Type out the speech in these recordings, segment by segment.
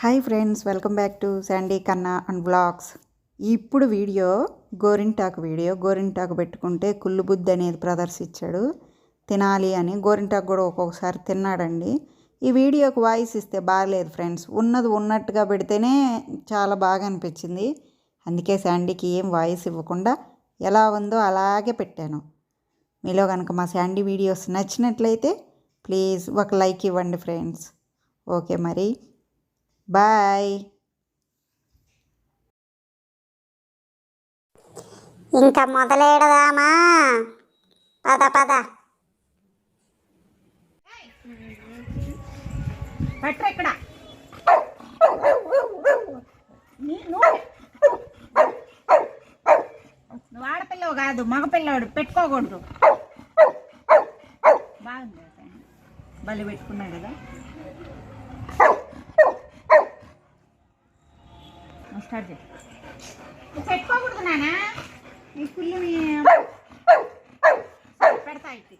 Hi friends welcome back to Sandy Kanna and blogs ఇప్పుడు video గోరింటాకు video గోరింటాకు పెట్టుకుంటే కుళ్ళు బుద్ధి అనేది ప్రదర్శించాడు. తినాలి అని గోరింటాకు కూడా ఒక్కొక్కసారి తిన్నాడండి. ఈ వీడియోకి వాయిస్ ఇస్తే బాగలేదు ఫ్రెండ్స్ ఉన్నది ఉన్నట్టుగా పెడితేనే చాలా బాగా అనిపించింది. అందుకే శాండీకి ఏం వాయిస్ ఇవ్వకుండా ఎలా ఉందో అలాగే పెట్టాను. మీలో కనుక మా శాండీ వీడియోస్ నచ్చినట్లయితే ప్లీజ్ ఒక లైక్ ఇవ్వండి ఫ్రెండ్స్ ఓకే మరి. బాయ్. ఇంకా మొదలెడదామా? పద పద. పట్టు ఇక్కడ. నీ- నువ్వు ఆడపిల్లవు కాదు మగపిల్లవాడు పెట్టుకోకూడదు. బాగుంది. బలి పెట్టుకున్నా కదా. స్టార్ట్ చేయి. పెట్టుకోకూడదు నానా నీ పుల్లు పెడతా ఇటు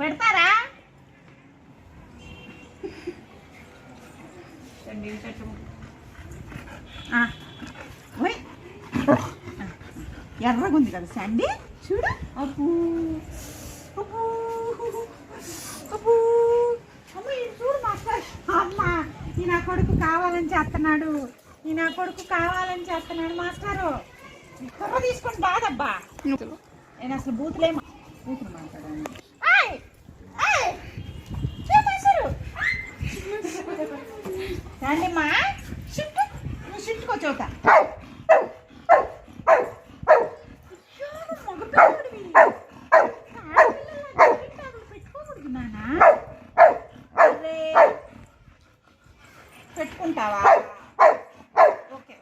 పెడతారా? ఎర్రగుంది కదా సండి చూడు. అప్పు అప్పు అప్పు అమ్మ ఇది చూడు మాస్టర్ అమ్మ ఈ నా కొడుకు కావాలని చేస్తున్నాడు. ఈ నా కొడుకు కావాలని చేస్తున్నాడు మాస్టారు. కుర్ర తీసుకొని బాధబ్బా. నేను అసలు బూతులే బూతులు మాట్లాడాను. ఏయ్! రండిమ్మా పెట్టుకుంటావా? ఓకే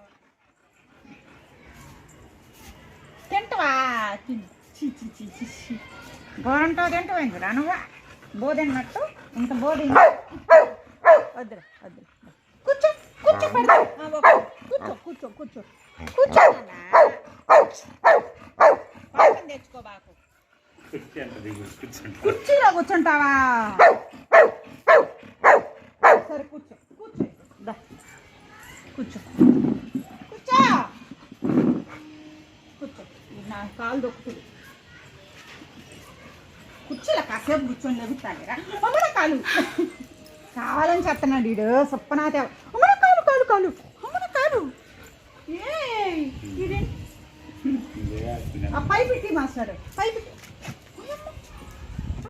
తింటవా? గోరంటో తింటవా ఇంక రానువా బోధన్నట్టు ఇంత బోధ వద్దురా వద్దురా కూర్చో కూర్చో పెడతా కూర్చో కూర్చో కూర్చో. కూర్చో తెచ్చుకో బాకు కుర్చీలో కూర్చుంటావా? సరే కూర్చో. కూర్చో. కూర్చో. కూర్చో. నా కాలు దొక్కుతుంది. కుర్చీలో కాసేపు కూర్చొని లెగుతాలేరా అమ్మన కాలు. కావాలని చెప్తున్నాడు వీడు సొప్పనాథ. అమ్మన కాలు కాలు కాలు. అమ్మన కాలు. ఏ పై పెట్టి మాస్టర్. పై పెట్టి